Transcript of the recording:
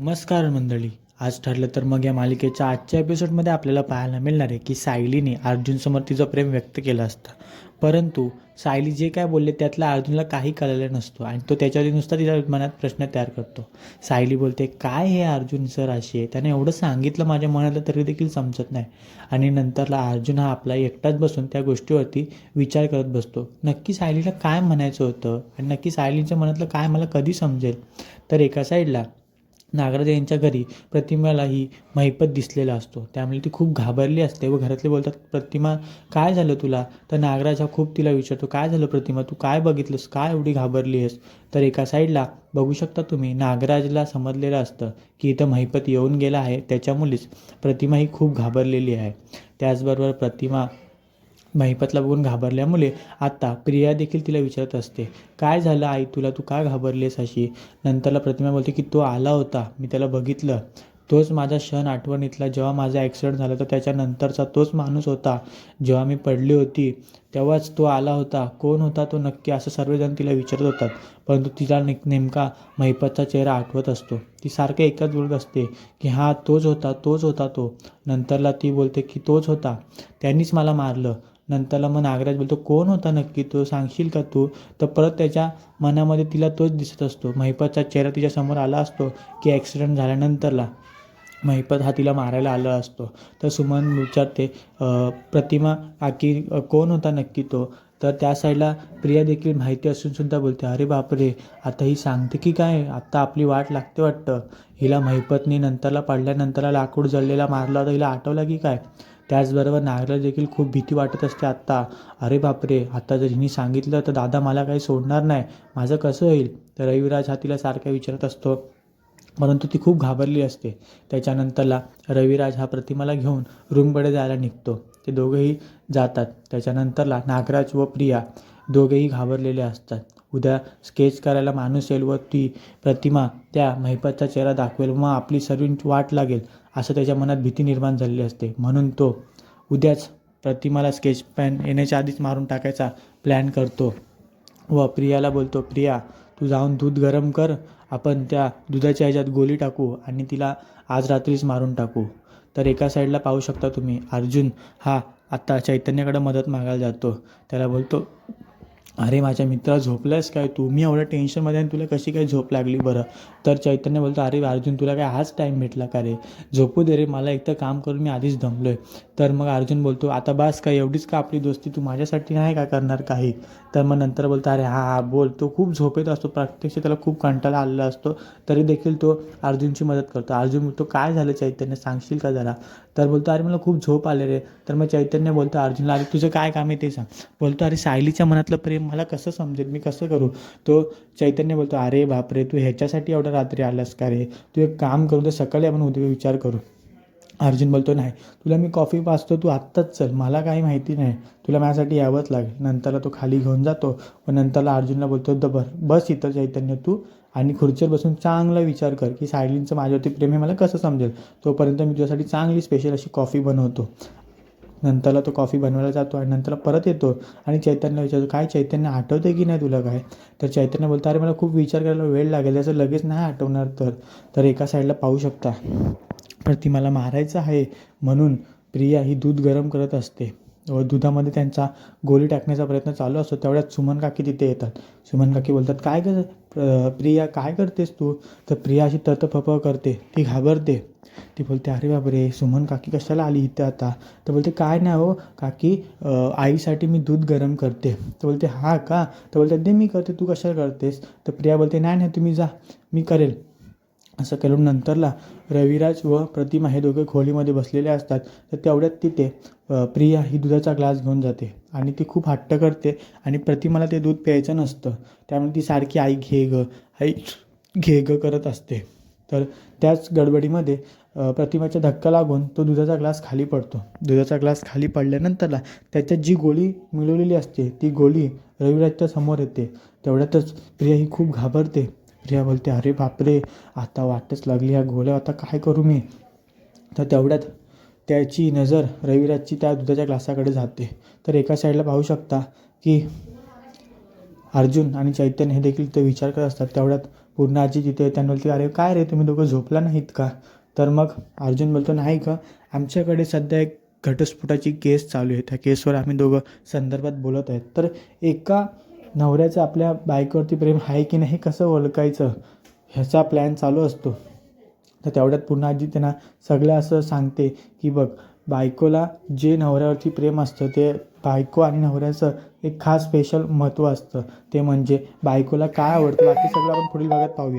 नमस्कार मंडळी. आज ठरलं तर मग या मालिकेच्या आजच्या एपिसोडमध्ये आपल्याला पाहायला मिळणार आहे की सायलीने अर्जुनसमोर तिचं प्रेम व्यक्त केलं असतं. परंतु सायली जे काय बोलले त्यातला अर्जुनला काही कळलेला नसतो आणि तो त्याच्यावरती नुसता तिच्या मनात प्रश्न तयार करतो. सायली बोलते काय हे अर्जुन सर अशी आहे? त्याने एवढं सांगितलं माझ्या मनाला तरी देखील समजत नाही. आणि नंतरला अर्जुन हा आपला एकटाच बसून त्या गोष्टीवरती विचार करत बसतो. नक्की सायलीला काय म्हणायचं होतं? आणि नक्की सायलीच्या मनातलं काय मला कधी समजेल? तर एका साईडला नागराज यांच्या घरी प्रतिमालाही महिपत दिसलेला असतो. त्यामुळे ती खूप घाबरली असते व घरातले बोलतात प्रतिमा काय झालं तुला? तर नागराज हा खूप तिला विचारतो काय झालं प्रतिमा? तू काय बघितलंस? काय एवढी घाबरली आहेस? तर एका साईडला बघू शकता तुम्ही नागराजला समजलेलं असतं की इथं महिपत येऊन गेला आहे. त्याच्यामुळेच प्रतिमा ही खूप घाबरलेली आहे. त्याचबरोबर प्रतिमा महिपतला बघून घाबरल्यामुळे आता प्रिया देखील तिला विचारत असते काय झालं आई? तुला तू का घाबरलीस अशी? नंतरला प्रतिमा बोलते की तो आला होता. मी त्याला बघितलं. तोच माझा क्षण आठवणीतला. जेव्हा माझा ॲक्सिडेंट झाला तर त्याच्यानंतरचा तोच माणूस होता. जेव्हा मी पडली होती तेव्हाच तो आला होता. कोण होता तो नक्की? असं सर्वजण तिला विचारत होतात. परंतु तिला ने नेमका महिपतचा चेहरा आठवत असतो. ती सारखं एकच बोलत असते की हा तोच होता तोच होता तो. नंतरला ती बोलते की तोच होता. त्यांनीच मला मारलं. नंतरला मग नागराज बोलतो कोण होता नक्की? तो सांगशील का तू? तर परत त्याच्या मनामध्ये तिला तोच दिसत असतो. महिपतचा चेहरा तिच्यासमोर आला असतो की ॲक्सिडेंट झाल्यानंतरला महिपत हा तिला मारायला आला असतो. तर सुमन विचारते प्रतिमा आकी कोण होता नक्की तो? तर त्या साईडला प्रिया देखील माहिती असूनसुद्धा बोलते अरे बापरे आता ही सांगते की काय? आत्ता आपली वाट लागते वाटतं. हिला महिपतनी नंतरला पडल्यानंतरला लाकूड जळलेला मारला होता हिला आठवला की काय? त्याचबरोबर नागराज देखील खूप भीती वाटत असते आत्ता. अरे बापरे आता जर हिने सांगितलं तर दादा मला काही सोडणार नाही. माझं कसं होईल? तर रविराज हा तिला सारखा विचारत असतो. परंतु ती खूप घाबरली असते. त्याच्यानंतरला रविराज हा प्रतिमाला घेऊन रूमकडे जायला निघतो. ते दोघेही जातात. त्याच्यानंतरला नागराज व प्रिया दोघेही घाबरलेले असतात. उद्या स्केच करायला माणूस येईल व ती प्रतिमा त्या महिपतचा चेहरा दाखवेल मग आपली सर्व वाट लागेल असं त्याच्या मनात भीती निर्माण झालेली असते. म्हणून तो उद्याच प्रतिमाला स्केच पॅन येण्याच्या आधीच मारून टाकायचा प्लॅन करतो व प्रियाला बोलतो प्रिया तू जाऊन दूध गरम कर आपण त्या दुधाच्या ह्याच्यात गोली टाकू आणि तिला आज रात्रीच मारून टाकू. तर एका साईडला पाहू शकता तुम्ही अर्जुन हा आत्ता चैतन्याकडं मदत मागायला जातो. त्याला बोलतो अरे माझ्या मित्रा झोपलास काय? तू मी एवढ्या टेन्शनमध्ये आणि तुला कशी काय झोप लागली बरं? तर चैतन्य बोलतो अरे अर्जुन तुला काय आज टाईम भेटला का रे? झोपू दे रे मला एक तर काम करून मी आधीच दमलो आहे तर मग अर्जुन बोलतो आता बास काय एवढीच का आपली दोस्ती? तू माझ्यासाठी नाही का करणार काही? तर मग नंतर बोलतो अरे हा हा बोल. तो खूप झोपेत असतो प्रत्यक्ष त्याला खूप कंटाळा आलेला असतो. तरी देखील तो अर्जुनची मदत करतो. अर्जुन बोलतो काय झालं चैतन्य? सांगशील का जरा? तर बोलतो अरे मला खूप झोप आले रे. तर मग चैतन्य बोलतो अर्जुनला अरे तुझं काय काम आहे ते सांग. बोलतो अरे सायलीच्या मनातलं प्रेम मला कसं समजेल? मी कसं करू? तो चैतन्य बोलतो अरे बापरे तू ह्याच्यासाठी एवढं रात्री आलास का रे? तू एक काम करू तर सकाळी आपण उद्या विचार करू. अर्जुन बोलतो नाही तुला मी कॉफी पाचतो तू आत्ताच चल मला काही माहिती नाही. तुला माझ्यासाठी यावंच लागेल. नंतरला तो खाली घेऊन जातो व नंतरला अर्जुनला बोलतो द बर बस इथं चैतन्य तू आणि खुर्चीवर बसून चांगला विचार कर की सायलींचं माझ्यावरती प्रेम हे मला कसं समजेल? तोपर्यंत मी तुझ्यासाठी चांगली स्पेशल अशी कॉफी बनवतो. नंतरला तो कॉफी बनवायला जातो आणि नंतर परत येतो आणि चैतन्य विचारतो काय चैतन्य आठवतं की नाही तुला काय? तर चैतन्य बोलतो अरे मला खूप विचार करायला वेळ लागेल त्याचं लगेच नाही आठवणार तर तर एका साईडला पाहू शकता. प्रतिमाला मारायचं आहे म्हणून प्रिया ही दूध गरम करत असते. व दुधामध्ये त्यांचा गोळी टाकण्याचा प्रयत्न चालू असतो. तेवढ्यात सुमन काकी तिथे येतात. सुमन काकी बोलतात काय कर प्रिया काय करतेस तू? तर प्रिया अशी ततफप करते. ती घाबरते. ती बोलते अरे बापरे सुमन काकी कशाला आली इथे आता? तर बोलते काय नाही हो काकी आईसाठी मी दूध गरम करते. तर बोलते हा का? तर बोलते दे मी करते. तू कशाला करतेस? तर प्रिया बोलते नाही नाही तुम्ही जा. मी करेल. असं करून नंतरला रविराज व प्रतिमा हे दोघे खोलीमध्ये बसलेले असतात. तर तेवढ्यात तिथे प्रिया ही दुधाचा ग्लास घेऊन जाते आणि ती खूप हट्ट करते आणि प्रतिमाला ते दूध प्यायचं नसतं. त्यामुळे ती सारखी आई घे ग आई घे ग करत असते. तर त्याच गडबडीमध्ये प्रतिमाचा धक्का लागून तो दुधाचा ग्लास खाली पडतो. दुधाचा ग्लास खाली पडल्यानंतरला त्याच्यात जी गोळी मिळवलेली असते ती गोळी रविराजच्या समोर येते. तेवढ्यातच प्रिया ही खूप घाबरते. प्रिया बोलते अरे बापरे आता वाटच लागली ह्या गोळ्या आता काय करू मी? तर तेवढ्यात त्याची नजर रविराजची त्या दुधाच्या ग्लासाकडे जाते. तर एका साईडला पाहू शकता की अर्जुन आणि चैतन्य हे देखील ते विचार करत असतात. तेवढ्यात पूर्ण आजी तिथे त्यांना बोलते अरे काय रे तुम्ही दोघं झोपला नाहीत का? तर मग अर्जुन बोलतो नाही का आमच्याकडे सध्या एक घटस्फोटाची केस चालू आहे. त्या केसवर आम्ही दोघं संदर्भात बोलत आहेत. तर एका नवऱ्याचं आपल्या बायकोवरती प्रेम आहे की नाही कसं ओळखायचं? ह्याचा प्लॅन चालू असतो. तर तेवढ्यात पुन्हा आजी त्यांना सगळं असं सांगते की बघ बायकोला जे नवऱ्यावरती प्रेम असतं ते बायको आणि नवऱ्याचं एक खास स्पेशल महत्त्व असतं. ते म्हणजे बायकोला काय आवडतं बाकी सगळं आपण पुढील भागात पाहूया.